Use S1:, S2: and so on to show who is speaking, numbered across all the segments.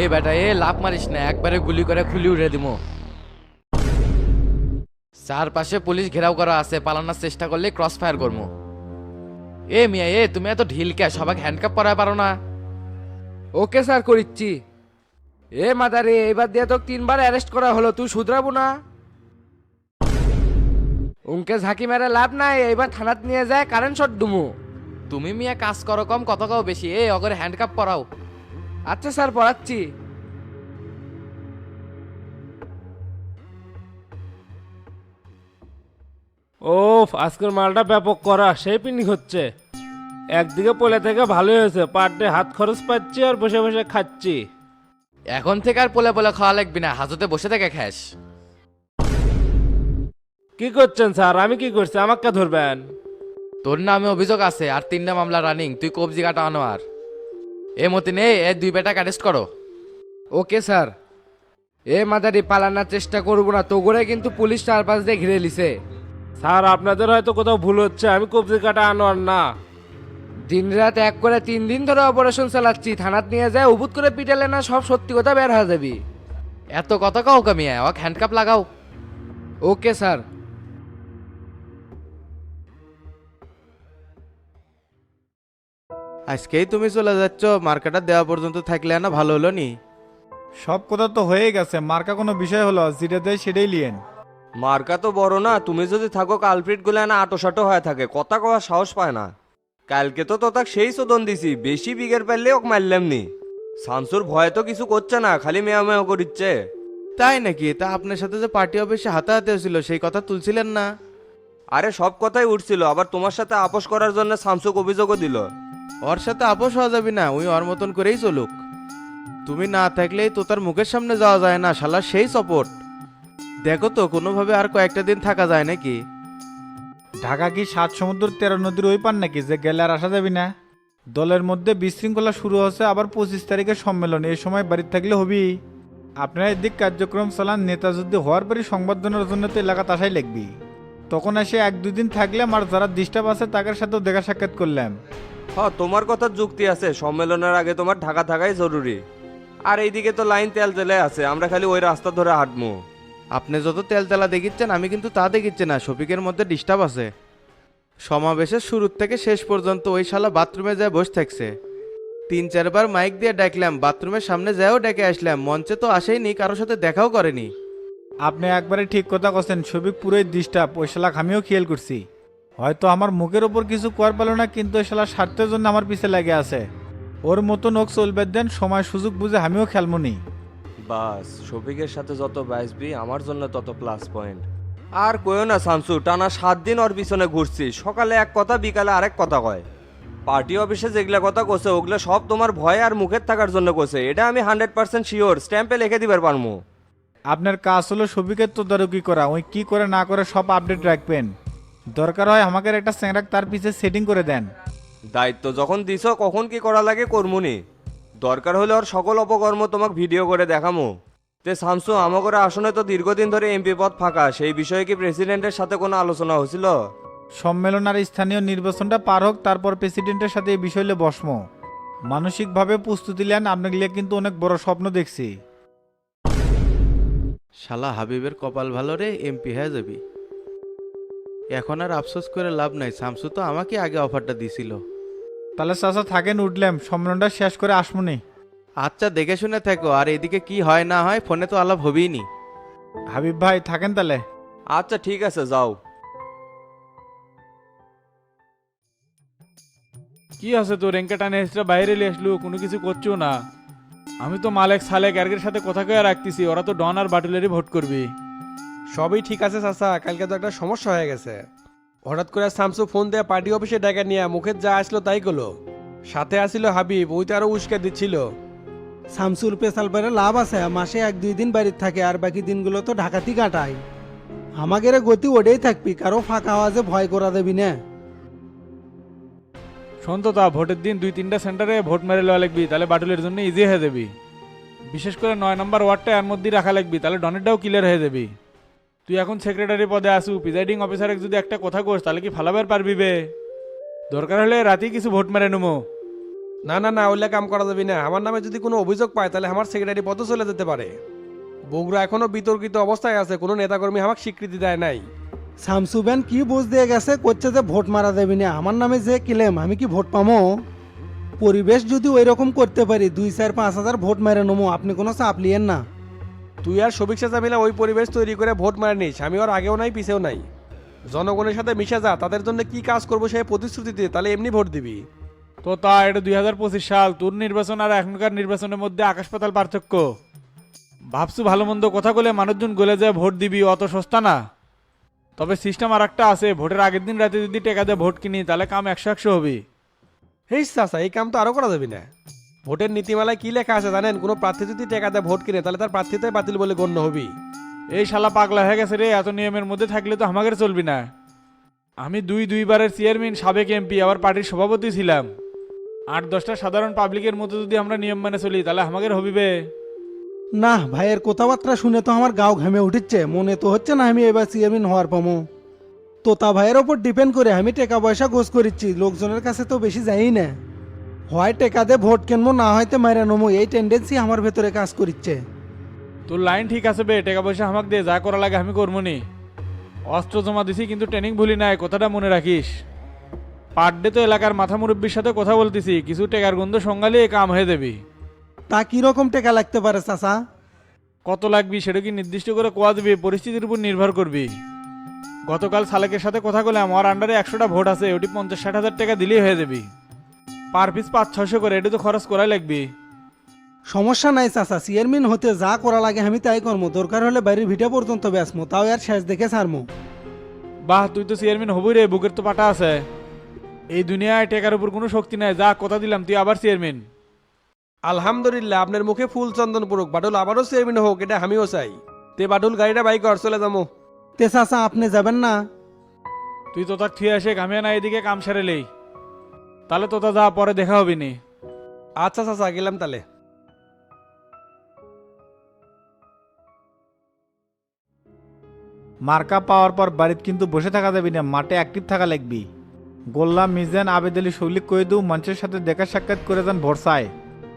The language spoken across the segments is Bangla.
S1: এ বেটা এ লাভ মারিস না একবারে গুলি করে খুলি উড়ে দিমো। চারপাশে পুলিশ ঘেরাও করা আছে পালানোর চেষ্টা করলে ক্রস ফায়ার করব এ মিয়া এ তুমি এত ঢিল কে সবাই হ্যান্ডকাপ পরায় পারো না।
S2: Okay sir করিচ্ছি। এ মাদারে এবার দিয়ে তো তিনবার অ্যারেস্ট করা হলো তুই শুধরাবো না। উনকে ঝাঁকি মেরে লাভ নাই এইবার থানাত নিয়ে যায় কারেন্ট শট দুমু
S1: তুমি মিয়া কাজ করো কম কত কাও বেশি এ অগরে হ্যান্ডকাপ পরাও।
S2: আচ্ছা স্যার পড়াচ্ছি।
S3: ওফ আজকের মালটা ব্যাপক করা সেই পিকনিক হচ্ছে। একদিকে পোলে থেকে ভালোই হয়েছে পার ডে হাত খরচ পাচ্ছি আর বসে বসে খাচ্ছি।
S1: এখন থেকে আর পোলে পোলে খাওয়া লাগবি না হাজতে বসে থেকে খাস।
S3: কি করছেন স্যার? আমি কি করছি? আমাকে ধরবেন?
S1: তোর নামে অভিযোগ আছে আর তিনটা মামলা রানিং তুই কবজি কাটা আনোয়ার এ মতিন এ এ দুই বেটাকে অ্যারেস্ট করো।
S2: Okay sir. এ মাদারি পালানোর চেষ্টা করব না তো করে কিন্তু পুলিশ চারপাশ দিয়ে ঘিরে লিছে
S3: স্যার আপনাদের হয়তো কোথাও ভুল হচ্ছে আমি কবজি কাটা আনোয়ার না।
S2: দিন রাত এক করে তিন দিন ধরে অপারেশন চালাচ্ছি থানাত নিয়ে যায় উবুত করে পিটালে না সব সত্যি কথা বের হয়ে যাবি।
S1: এত কত কাও কামিয়া ওক হ্যান্ডকাপ লাগাও।
S2: Okay sir.
S4: আজকেই তুমি চলে যাচ্ছ মার্কেটটা দেওয়া পর্যন্ত থাকলে না ভালো হলো নি।
S5: সব কথা তো হয়ে গেছে মার্কা কোনো বিষয় হলো যেটা দেয় সেটাই লিয়েন।
S6: মার্কা তো বড় না তুমি যদি থাকো কালপ্রিটগুলো না আটোসাটো হয়ে থাকে কথা কওয়ার সাহস পায় না। কালকে তো তো তাক সেই শোধন দিছি বেশি বিঘের পারলে ওক মারলাম নি। শামসুর ভয় তো কিছু করছে না খালি মেয়া মেয়া করিচ্ছে।
S4: তাই নাকি? তা আপনার সাথে যে পার্টি অফিসে হাতাহাতি হয়েছিল সেই কথা তুলছিলেন না?
S6: আরে সব কথাই উঠছিল আবার তোমার সাথে আপোষ করার জন্য শামসুক অভিযোগও দিল।
S4: ওর সাথে আপোষ হওয়া যাবে না, ওই ওর মতন করেই চলুক। তুমি না থাকলেই তো তার মুখের সামনে যাওয়া যায় না শালা সেই সাপোর্ট দেখো তো, কোনোভাবে আর কয়েকটা দিন থাকা যায় নাকি?
S5: ঢাকা কি সাত সমুদ্র, তেরো নদীর ওই পান নাকি, যে গেলে আর আসা যাবি না? দলের মধ্যে বিশৃঙ্খলা শুরু হচ্ছে আবার পঁচিশ তারিখের সম্মেলন, এই সময় বাড়িতে থাকলে হবি। আপনারা এদিক কার্যক্রম চালান নেতা যদি হওয়ার পরই সংবর্ধনার জন্য তো এলাকাতে আসাই লাগবি। তখন এসে এক দুই দিন থাকলাম আর যারা ডিস্টার্ব আছে তাদের সাথেও দেখা সাক্ষাৎ করলাম।
S6: হ্যাঁ তোমার কথার যুক্তি আছে সম্মেলনের আগে তোমার ঢাকা থাকাই জরুরি। আর এইদিকে তো লাইন তেল তেলে আছে আমরা খালি ওই রাস্তা ধরে হাঁটবো
S4: আপনি যত তেল তেলতেলা দেখিচ্ছেন আমি কিন্তু তা দেখিচ্ছি না শফিকের মধ্যে ডিস্টার্ব আছে। সমাবেশের শুরুর থেকে শেষ পর্যন্ত ওই শালা বাথরুমে যায় বসে থাকছে। তিন চারবার মাইক দিয়ে ডাকলাম বাথরুমের সামনে যাও ডেকে আসলাম মঞ্চে তো আসেইনি কারোর সাথে দেখাও করেনি।
S5: আপনি একবারে ঠিক কথা করছেন ছবি পুরোই ডিস্টার্ব, ওই শালাক আমিও খেয়াল করছি। হয়তো আমার মুখের ওপর কিছু কর পেল না, কিন্তু ওই শালা স্বার্থের জন্য আমার পিছে লাগে আছে। ওর মতন ওক চলবে দেন, সময় সুযোগ বুঝে আমিও খেলমনি।
S6: বাস শফিকের সাথে যত বাইসবি আমার জন্য তত প্লাস পয়েন্ট আর কইও না শামসু টানা সাত দিন ওর পিছনে ঘুরছি। সকালে এক কথা, বিকালে আরেক কথা কয়। পার্টি অফিসে যেগুলা কথা কোসে ওগুলো সব তোমার ভয় আর মুখের থাকার জন্য কোসে এটা আমি হান্ড্রেড পার্সেন্ট শিওর স্ট্যাম্পে লিখে দিবার পারমু।
S5: আপনার কাজ হলো সবিকের তদারকি করা। ওই কি করে না করে সব আপডেট রাখবেন। দরকার হয় আমাকে একটা স্যাংরাক তার পিছে সেটিং করে দেন।
S6: দায়িত্ব যখন দিছ কখন কি করা লাগে করমুনি। দরকার হলে ওর সকল অপকর্ম তোমাকে ভিডিও করে দেখামো। তে শামসু আমাদের আসনে তো দীর্ঘদিন ধরে এমপি পদ ফাঁকা। সেই বিষয়ে কি প্রেসিডেন্টের সাথে কোনো আলোচনা হয়েছিল?
S5: সম্মেলন আর স্থানীয় নির্বাচনটা পার হোক তারপর প্রেসিডেন্টের সাথে এই বিষয়ে বসম। মানসিকভাবে প্রস্তুতি নেন আপনাকে কিন্তু অনেক বড় স্বপ্ন দেখছি।
S4: শালা হাবিবের কপাল ভালো রে এমপি হয়ে যাবি। এখন আর আফসোস করে লাভ নাই শামসু তো আমাকে আগে অফারটা দিছিল।
S5: তাহলে চাচা থাকেন উঠলাম সম্মেলনটা শেষ করে আসমনি।
S4: আচ্ছা দেখে শুনে থাকো আর এদিকে কি হয় না হয় ফোনে তো আলাপ হবেই নি।
S5: হাবিব ভাই থাকেন তাহলে?
S6: আচ্ছা ঠিক আছে যাও।
S7: কি আছে তোর রেঙ্কা টানে এসে বাইরে নিয়ে আসলো কোনো কিছু করছ না? আমি তো মালেক সালেক এর সাথে কথা কয়ে রাখতেছি ওরা তো ডন আর বাটুলেরই ভোট করবি।
S8: সবই ঠিক আছে চাচা কালকে তো একটা সমস্যা হয়ে গেছে। হঠাৎ করে শামসু ফোন দিয়ে পার্টি অফিসে ডেকে নিয়ে মুখের যা আসলো তাই করল। সাথে আসিল হাবিব ওই তো আরও উস্কে দিচ্ছিল।
S9: শামসুর পেশাল পারে লাভ আছে মাসে এক দুই দিন বাড়ির থাকে আর বাকি দিনগুলো তো ঢাকাতেই কাটায়। আমাদের গতি ওটাই থাকবি কারও ফাঁকা আওয়াজে ভয় করা দেবি না।
S7: সন্ততা ভোটের দিন দুই তিনটা সেন্টারে ভোট মেরে লওয়া লাগবি, তাহলে বাটুলের জন্য ইজি হয়ে যাবি। বিশেষ করে নয় নম্বর ওয়ার্ডটা এর মধ্যেই রাখা লাগবি, তাহলে ডনেরটাও ক্লিয়ার হয়ে যাবি। তুই এখন সেক্রেটারি পদে আসু প্রিজাইডিং অফিসারে যদি একটা কথা কোস, তাহলে কি ফালাবার পারবি বে? দরকার হলে রাতেই কিছু ভোট মেরে নেব
S8: না না না, ওইলে কাম করা যাবে না। আমার নামে যদি কোনো অভিযোগ পায়, তাহলে আমার সেক্রেটারি পদও চলে যেতে পারে। বগুড়া এখনও বিতর্কিত অবস্থায় আছে, কোনো নেতাকর্মী আমাকে স্বীকৃতি দেয় নাই।
S9: শামসু ব্যান কি বুঝ দিয়ে গেছে করছে যে ভোট মারা দেবে না। আমার নামে যে কিলেম আমি কি ভোট পামো? পরিবেশ যদি ওই রকম করতে পারি দুই চার পাঁচ হাজার ভোট মেরে নমো আপনি কোনো চাপ লিয়েন না।
S8: তুই আর সবিক চাচা মিলে ওই পরিবেশ তৈরি করে ভোট মারে নিস আমি ওর আগেও নাই পিছেও নাই। জনগণের সাথে মিশে যা তাদের জন্য কি কাজ করব সেই প্রতিশ্রুতি দিয়ে তাহলে এমনি ভোট দিবি।
S7: তো তা এটা দুই হাজার পঁচিশ সাল তোর নির্বাচন আর এখনকার নির্বাচনের মধ্যে আকাশ পাতাল পার্থক্য। ভাবছু ভালো মন্দ কথা বলে মানুষজন গলে যায় ভোট দিবি অত সস্তা না। তবে সিস্টেম আর একটা আছে ভোটের আগের দিন রাতে যদি টেকা দিয়ে ভোট কিনি তাহলে কাম একশো একশো হবে।
S8: হেই চাচা এই কাম তো আরও করা যাবে না। ভোটের নীতিমালায় কি লেখা আছে জানেন? কোনো প্রার্থী যদি টেকা দেয় ভোট কিনে তাহলে তার প্রার্থীতাই বাতিল বলে গণ্য হবি।
S7: এই শালা পাগলা হয়ে গেছে রে এত নিয়মের মধ্যে থাকলে তো আমাদের চলবি না। আমি দুই দুইবারের চেয়ারম্যান সাবেক এমপি আবার পার্টির সভাপতি ছিলাম। আট দশটা সাধারণ পাবলিকের মধ্যে যদি আমরা নিয়ম মেনে চলি তাহলে আমাদের হবিবে
S9: না ভাইয়ের কথাবার্তা শুনে তো আমার গাও ঘেমে উঠেছে। মনে তো হচ্ছে না আমি এবার চেয়ারম্যান হওয়ার পামো। তোতা ভাইয়ের ওপর ডিপেন্ড করে আমি টাকা পয়সা গোছ করিচ্ছি লোকজনের কাছে তো বেশি যাই না। হয় টেকা দিয়ে ভোট কিনবো, না হয়তো মারে নমো এই টেন্ডেন্সি আমার ভেতরে কাজ করিচ্ছে।
S7: তোর লাইন ঠিক আছে বে, টাকা পয়সা আমাকে দে, যা করা লাগে আমি করব নি। অস্ত্র জমা দিছি, কিন্তু ট্রেনিং ভুলি নাই, কথাটা মনে রাখিস। পার ডে তো এলাকার মাথা মুরব্বীর সাথে কথা বলতেছি, কিছু টেকার গন্ধ সঙ্গালে কাম হয়ে দেবি
S9: তা কীরকম টেকা লাগতে পারে চাচা?
S7: কত লাগবি সেটা কি নির্দিষ্ট করে কোয়া দিবি? পরিস্থিতির উপর নির্ভর করবি। গতকাল সালেকের সাথে কথা বলে আমার আন্ডারে একশোটা ভোট আছে ওটি পঞ্চাশ ষাট হাজার টাকা দিলেই হয়ে যাবি। পার পিস পাঁচ ছশো করে এটা তো খরচ করাই লাগবে।
S9: সমস্যা নাই চাচা। চেয়ারম্যান হতে যা করা লাগে আমি তাই করব দরকার হলে বাড়ির ভিটা পর্যন্ত বেসমো তাও আর শেষ দেখে ছাড়মো।
S7: বাহ তুই তো চেয়ারম্যান হবই রে বুকের তো পাটা আছে। এই দুনিয়ায় টেকার উপর কোনো শক্তি নাই যা কথা দিলাম তুই আবার চেয়ারম্যান
S8: আলহামদুলিল্লাহ আপনার মুখে ফুল চন্দন পড়ুক বাটুল আবারও চেয়ারম্যান হোক এটা আমিও চাই। তে বাটুল গাড়িটা বাইক কর চলে যাব।
S9: তে চাচা আপনি যাবেন না?
S7: তুই তো তার থুয়ে আসে ঘামিয়ে না এদিকে কাম সেরেলেই তাহলে তোতা যা পরে দেখা হবি নি।
S8: আচ্ছা চাচা গেলাম তাহলে।
S5: মার্কা পাওয়ার পর বাড়িতে কিন্তু বসে থাকা যাবি না মাঠে অ্যাক্টিভ থাকা লাগবি। গোল্লা মিজান আবেদ আলী শৈলিক কইদু মঞ্চের সাথে দেখা সাক্ষাৎ করে যান ভরসায়।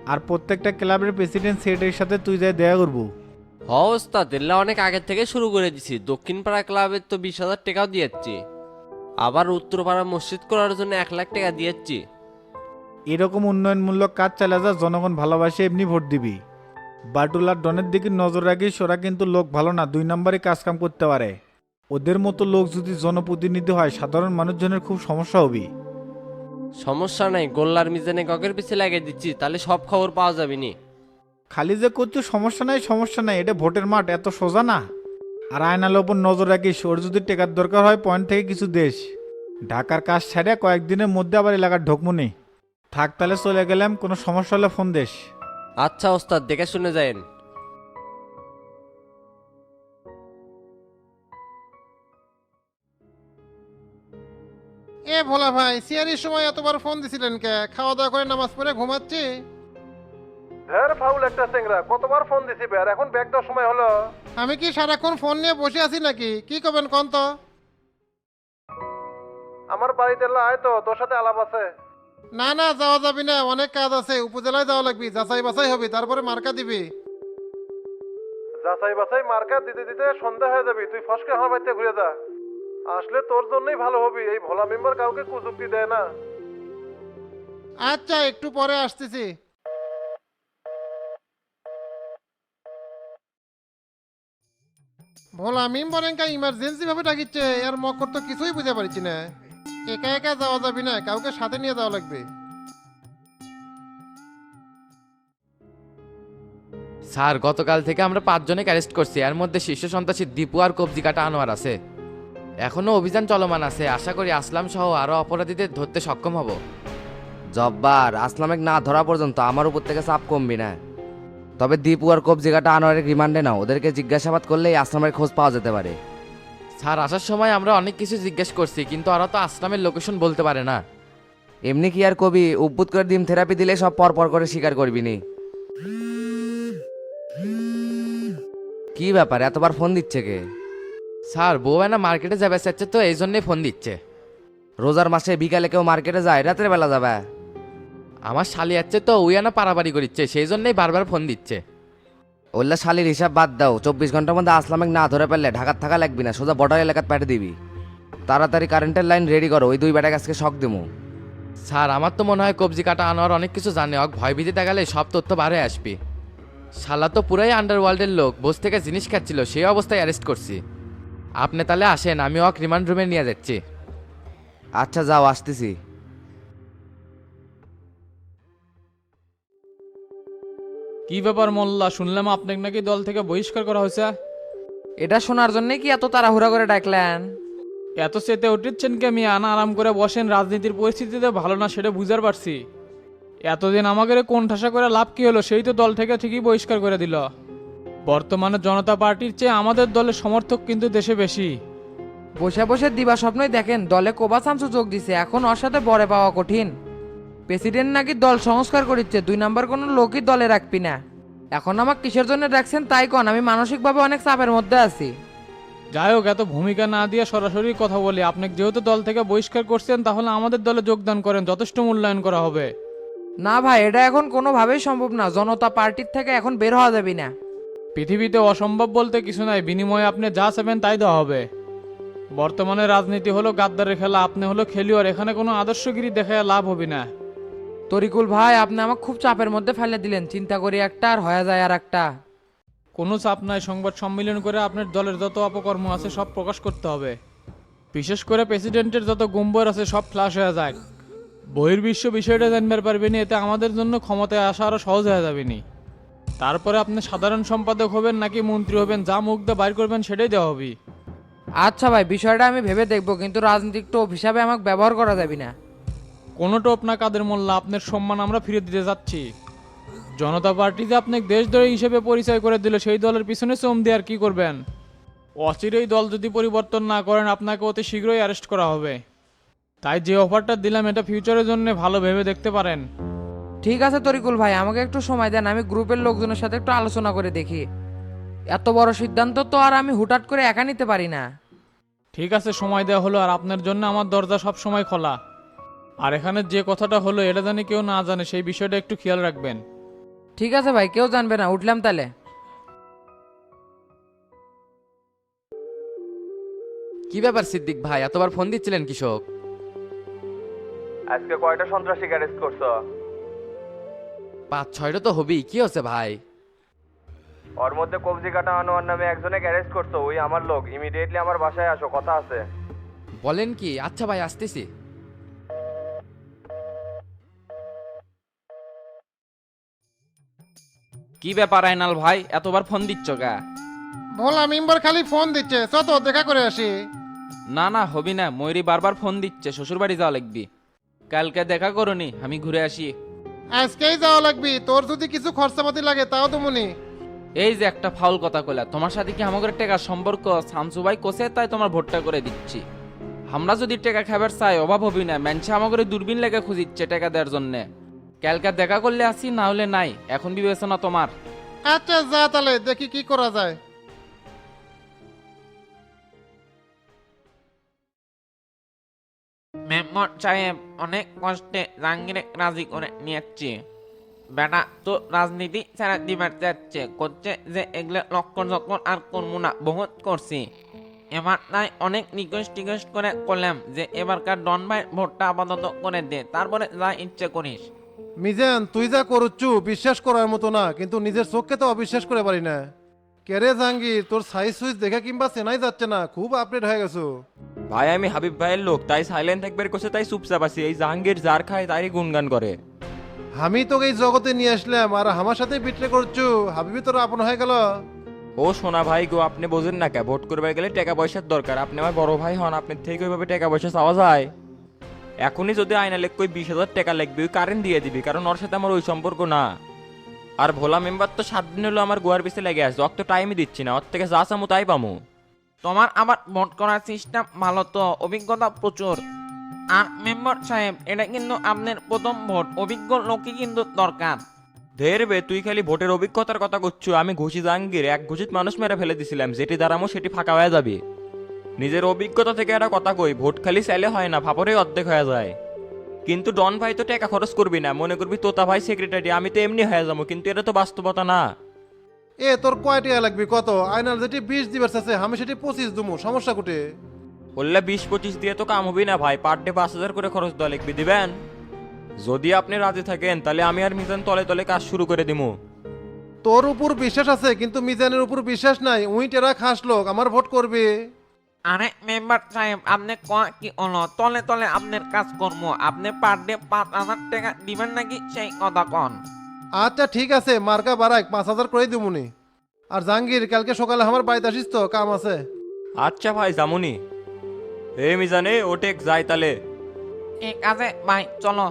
S5: আর প্রত্যেকটা ক্লাবের প্রেসিডেন্ট সেক্রেটারির সাথে তুই যাই দেখা করব।
S10: হ ওস্তাদ এল্লা অনেক আগের থেকে শুরু করে দিছি। দক্ষিণ পাড়া ক্লাবের তো বিশ হাজার টাকাও দিয়েছি। আবার উত্তর পাড়া মসজিদ করার জন্য এক লাখ টাকা দিয়েছি।
S5: এরকম উন্নয়নমূলক কাজ চালা যা জনগণ ভালোবাসে এমনি ভোট দিবি। বাটুলার ডনের দিকে নজর রাখিস ওরা কিন্তু লোক ভালো না দুই নম্বরে কাজ কাম করতে পারে। ওদের মতো লোক যদি জনপ্রতিনিধি হয় সাধারণ মানুষজনের খুব সমস্যা হবে।
S10: সমস্যা নাই গোল্লার মিজানে গগের পিছে লাগিয়ে দিচ্ছি তাহলে সব খবর পাওয়া যাবে নি।
S5: খালি যে করছ সমস্যা নাই সমস্যা নাই এটা ভোটের মাঠ এত সোজা না। আর আয়নার ওপর নজর রাখিস ওর যদি টেকার দরকার হয় পয়েন্ট থেকে কিছু দেশ ঢাকার কাজ ছাড়ে কয়েকদিনের মধ্যে আবার এলাকার ঢোকমুনি থাক তাহলে চলে গেলাম কোনো সমস্যা হলে ফোন দেশ
S10: আচ্ছা ওস্তাদ দেখে শুনে যায়েন।
S11: এ ভোলা ভাই সিয়ারির সময় এতবার ফোন দিছিলেন কে? খাওয়া দাওয়া করে নামাজ পড়ে ঘুমাচ্ছি?
S8: ধ্যার ফাউল একটা চেংরা কতবার ফোন দিছি আর এখন ব্যাগ দেওয়ার সময় হলো।
S11: আমি কি সারাক্ষণ ফোন নিয়ে বসে আছি নাকি? কি করবেন কন তো?
S8: আমার বাড়িতে আয় তো তোর সাথে আলাপ আছে।
S11: না না যাওয়া যাবি না অনেক কাজ আছে উপজেলায় যাওয়া লাগবি যাচাই বাছাই হবি তারপরে মার্কা দিবি।
S8: যাচাই বাছাই মার্কা দিতে দিতে সন্ধ্যা হয়ে যাবি তুই ফসকে আমার বাড়িতে ঘুরে যা। আসলে তোর জন্যই ভালো হবে এই ভোলা মেম্বার কাউকে কুযুক্তি দেয় না।
S11: আচ্ছা একটু পরে আসতেছি। ভোলা মিম বলেন ইমার্জেন্সি ভাবে ডাকিচ্ছে আর মকর তো কিছুই বুঝতে পারছি না। একা একা যাওয়া যাবি না কাউকে সাথে নিয়ে যাওয়া লাগবে।
S1: স্যার গতকাল থেকে আমরা পাঁচজনকে অ্যারেস্ট করছি এর মধ্যে শীর্ষ সন্ত্রাসী দীপু আর কবজি কাটা আনোয়ার আছে। এখনও অভিযান চলমান আছে। আশা করি আসলাম সহ আরও অপরাধীদের ধরতে সক্ষম হব।
S2: জব্বার আসলামেক না ধরা পর্যন্ত আমার উপর থেকে চাপ কমবি না। তবে দীপু আর কবজিকাটা আনোয়ারের রিমান্ডে নাও ওদেরকে জিজ্ঞাসাবাদ করলেই আসলামের খোঁজ পাওয়া যেতে পারে।
S1: স্যার আসার সময় আমরা অনেক কিছু জিজ্ঞেস করছি কিন্তু ওরা তো আসলামের লোকেশন বলতে পারে না।
S2: এমনি কি আর কবি উদ্ভুত করে ডিম থেরাপি দিলে সব পর পর করে স্বীকার করবি নি? কি ব্যাপার এতবার ফোন দিচ্ছে কে?
S1: স্যার বউ না মার্কেটে যাবে চাচ্ছে তো এই জন্যই ফোন দিচ্ছে।
S2: রোজার মাসে বিকালে কেউ মার্কেটে যায় রাতের বেলা যাবে।
S1: আমার শালি যাচ্ছে তো উইয়ানা পারাবাড়ি করিচ্ছে সেই জন্যই বারবার ফোন দিচ্ছে।
S2: ওল্লা শালির হিসাব বাদ দাও চব্বিশ ঘণ্টার মধ্যে আসলামেক না ধরে পারলে ঢাকার থাকা লাগবি না সোজা বর্ডার এলাকাত পাঠিয়ে দিবি। তাড়াতাড়ি কারেন্টের লাইন রেডি করো ওই দুই বেটাকে আজকে শখ দেবো
S1: স্যার আমার তো মনে হয় কবজি কাটা আনোয়ার অনেক কিছু জানে অক ভয় ভীতিতে গেলে সব তথ্য বারে আসবি। শালা তো পুরাই আন্ডারওয়ার্ল্ডের লোক বস থেকে জিনিস খাচ্ছিল সেই অবস্থায় অ্যারেস্ট করছি। আপনি তাহলে আসেন আমি অক রিমান্ড রুমে নিয়ে যাচ্ছি।
S2: আচ্ছা যাও আসতেছি।
S12: কি ব্যাপার মোল্লা শুনলাম আপনাকে নাকি দল থেকে বহিষ্কার করা হয়েছে?
S13: এটা শোনার জন্য কি এত তাড়াহুড়া করে ডাকলেন?
S12: এত চেতে উঠেছেন কি আমি আনা আরাম করে বসেন রাজনীতির পরিস্থিতিতে ভালো না সেটা বুঝার পারছি। এতদিন আমাকে কোন ঠাসা করে লাভ কি হলো সেই তো দল থেকে ঠিকই বহিষ্কার করে দিল। বর্তমানে জনতা পার্টির চেয়ে আমাদের দলের সমর্থক কিন্তু দেশে বেশি।
S13: বসে বসে দিবা স্বপ্নই দেখেন দলে কোবা শামসু যোগ দিছে এখন ওর সাথে বড়ে পাওয়া কঠিন। প্রেসিডেন্ট নাকি দল সংস্কার করিচ্ছে দুই নাম্বার কোনো লোকই দলে রাখবি না। এখন আমাকে কিসের জন্য রাখছেন তাই কন আমি মানসিকভাবে অনেক চাপের মধ্যে আছি।
S12: যাই হোক এত ভূমিকা না দিয়ে সরাসরি কথা বলি আপনি যেহেতু দল থেকে বহিষ্কার করছেন তাহলে আমাদের দলে যোগদান করেন যথেষ্ট মূল্যায়ন করা হবে।
S13: না ভাই এটা এখন কোনোভাবেই সম্ভব না জনতা পার্টির থেকে এখন বের হওয়া যাবে না।
S12: পৃথিবীতে অসম্ভব বলতে কিছু নাই বিনিময়ে আপনি যা চাবেন তাই দেওয়া হবে। বর্তমানে রাজনীতি হলো গাদ্দারের খেলা আপনি হলো খেলিওর এখানে কোনো আদর্শগিরি দেখে লাভ হবে না।
S13: তরিকুল ভাই আপনি আমাকে খুব চাপের মধ্যে ফেলে দিলেন চিন্তা করি একটা আর হয়ে যায় আর একটা।
S12: কোনো চাপ নাই সংবাদ সম্মেলন করে আপনার দলের যত অপকর্ম আছে সব প্রকাশ করতে হবে। বিশেষ করে প্রেসিডেন্টের যত গুম্বর আছে সব ফ্লাশ হয়ে যায় বহির্বিশ্ব বিষয়টা জানবার পারবেনি এতে আমাদের জন্য ক্ষমতায় আসা আরও সহজ হয়ে যাবেনি তারপরে আপনি সাধারণ সম্পাদক হবেন নাকি মন্ত্রী হবেন যা মুখ দিয়ে বাইর করবেন সেটাই দেওয়া হবে।
S13: আচ্ছা ভাই বিষয়টা আমি ভেবে দেখব কিন্তু রাজনৈতিক টোপ হিসাবে আমাকে ব্যবহার করা যাবে না।
S12: কোনো টোপ না কাদের মোল্লা আপনার সম্মান আমরা ফিরে দিতে যাচ্ছি। জনতা পার্টি যে আপনাকে দেশদ্রোহী হিসেবে পরিচয় করে দিল সেই দলের পিছনে চোম দিয়ে আর কি করবেন? অচিরেই দল যদি পরিবর্তন না করেন আপনাকে অতি শীঘ্রই অ্যারেস্ট করা হবে। তাই যে অফারটা দিলাম এটা ফিউচারের জন্য ভালো ভেবে দেখতে পারেন।
S13: ঠিক আছে তরিকুল ভাই আমাকে একটু সময় দেন আমি গ্রুপের লোকজনের সাথে একটু আলোচনা করে দেখি। এত বড় সিদ্ধান্ত তো আর আমি হুটহাট করে একা নিতে পারি না।
S12: ঠিক আছে সময় দেওয়া হলো আর আপনার জন্য আমার দরজা সব সময় খোলা। আর এখানে যে কথাটা হলো এটা জানি কেউ না জানে সেই বিষয়টা একটু খেয়াল রাখবেন।
S13: ঠিক আছে ভাই কেউ জানবে না উঠলাম তাহলে।
S1: কি ব্যাপার সিদ্দিক ভাই এতবার ফোন দিচ্ছিলেন কৃষক
S14: আজকে কয়টা সন্ত্রাসী অ্যারেস্ট করছ?
S1: পাঁচ ছয়টা তো হবেই। কি হচ্ছে ভাই?
S14: ওর মধ্যে কবজি কাটা আনোয়ার নামে একজনে অ্যারেস্ট করছ ওই আমার লোক। ইমিডিয়েটলি আমার বাসায় আসো কথা আছে।
S1: বলেন কি? আচ্ছা ভাই আসতেছি।
S10: কি ব্যাপার আইনাল ভাই? এতবার ফোন দিচ্ছ গা?
S11: ভোলা মেম্বার খালি ফোন দিচ্ছে। চ তো দেখা করে আসি।
S10: না না হবি না। ময়ূরী বারবার ফোন দিচ্ছে। শ্বশুর বাড়ি যাওয়া লাগবি। কালকে দেখা করনি আমি ঘুরে আসি।
S11: আজকেই যাওয়া লাগবি। তোর যদি কিছু খরচাপাতি লাগে তাও তো মনি।
S10: এই যে একটা ফাউল কথা কইলা তোমার সাথে কি আমাদের টেকার সম্পর্ক? শামসু ভাই কোসে তাই তোমার ভোটটা করে দিচ্ছি। আমরা যদি টেকা খাবার চাই অভাব হবি না। ম্যানছে আমাদের দূরবীন লেগে খুঁজিচ্ছে টেকা দেওয়ার জন্য। কালকে দেখা করলে আসি না হলে নাই। এখন বিবেচনা তোমার।
S11: আচ্ছা যা তাহলে দেখি কি করা যায়।
S10: মেম্বর সাহেব অনেক কষ্টে জাহাঙ্গীরে রাজি করে নিয়েছি। বেটা তো রাজনীতি ছাড়া দিবার যাচ্ছে করছে যে এগুলো লক্ষণ যখন আর করব না, বহুত করছি। এবার তাই অনেক রিকোয়েস্ট টিকোয়েস্ট করে করলাম যে এবারকার ডন ভাই ভোটটা আপাতত করে দে, তারপরে যা ইচ্ছে করিস।
S11: মিজান, তুই যা করুচ্ছু, বিশ্বাস করার মতো না, কিন্তু নিজের চোখকে তো অবিশ্বাস করে পারি না। কেরে জাহাঙ্গীর, তোর সাইজ সুইজ দেখে কিংবা চেনাই যাচ্ছে না, খুব আপডেট হয়ে গেছো।
S14: ভাই আমি হাবিব ভাইয়ের লোক তাই সাইলেন্ট থাকবে কোসে তাই চুপচাপ আছি। এই জাহাঙ্গীর যার খায় তারই গুনগান করে।
S11: আমি তোকে এই জগতে নিয়ে আসলাম আর আমার সাথে বিট্রে করছ। হাবিবি তোর আপন হয়ে গেল।
S14: ও সোনা ভাই গো আপনি বোঝেন না কে ভোট করবে গেলে টাকা পয়সার দরকার। আপনি আমার বড় ভাই হন আপনার থেকে ওইভাবে টাকা পয়সা চাওয়া যায়। এখনই যদি আয়না লেখ কই বিশ হাজার টাকা লাগবে ওই কারেন্ট দিয়ে দিবি কারণ ওর সাথে আমার ওই সম্পর্ক না। আর ভোলা মেম্বার তো সাত দিন হলো আমার গোয়ার পিছে লেগে আসছে অত টাইমই দিচ্ছি না ওর থেকে যা চামু তাই পামু।
S10: তোমার আবার ভোট করার সিস্টেম ভালো তো, অভিজ্ঞতা প্রচুর। আর মেম্বার সাহেব, এটা কিন্তু আপনার প্রথম ভোট, অভিজ্ঞ লোকই কিন্তু দরকার।
S14: ধের বে, তুই খালি ভোটের অভিজ্ঞতার কথা করছু, আমি ঘুষি জাহাঙ্গীর, এক ঘুষিত মানুষ মেরে ফেলে দিছিলাম, যেটি দাঁড়ামো সেটি ফাঁকা হয়ে যাবে। নিজের অভিজ্ঞতা থেকে একটা কথা কই, ভোট খালি চাইলে হয় না ফাপরেই অর্ধেক হয়ে যায়। কিন্তু ডন ভাই তো টাকা খরচ করবি না, মনে করবি তোতা ভাই সেক্রেটারি আমি তো এমনি হয়ে যাব, কিন্তু এটা তো বাস্তবতা না।
S11: এ তোর কয় টাকা লাগবে? কত? আয়নাল যেটি বিশ দিবার আছে আমি সেটি পঁচিশ দুমু। সমস্যা কুটে?
S14: বললে বিশ পঁচিশ দিয়ে তো কাম হবি না ভাই। পার ডে পাঁচ হাজার করে খরচ দেওয়া লিখবি দিবেন? যদি আপনি রাজি থাকেন তাহলে আমি আর মিজান তলে তলে কাজ শুরু করে দিমু।
S11: তোর উপর বিশ্বাস আছে কিন্তু মিজানের উপর বিশ্বাস নাই। উই টেরা খাস লোক আমার ভোট করবে।
S14: আরে মেম্বার সাহেব আপনি কি হলো? তলে তলে আপনার কাজ করব আপনি পার ডে পাঁচ হাজার টাকা দিবেন নাকি সেই কথা কন?
S11: আচ্ছা ঠিক আছে মার্কা বাড়াই পাঁচ হাজার করে দিবুনি আর জাহাঙ্গীর কালকে সকালে আমার বাড়িতে আসিস তো কাম আছে।
S14: আচ্ছা ভাই জামুনি এ মিজানে ওটেক যাই তালে। ঠিক আছে ভাই চলো।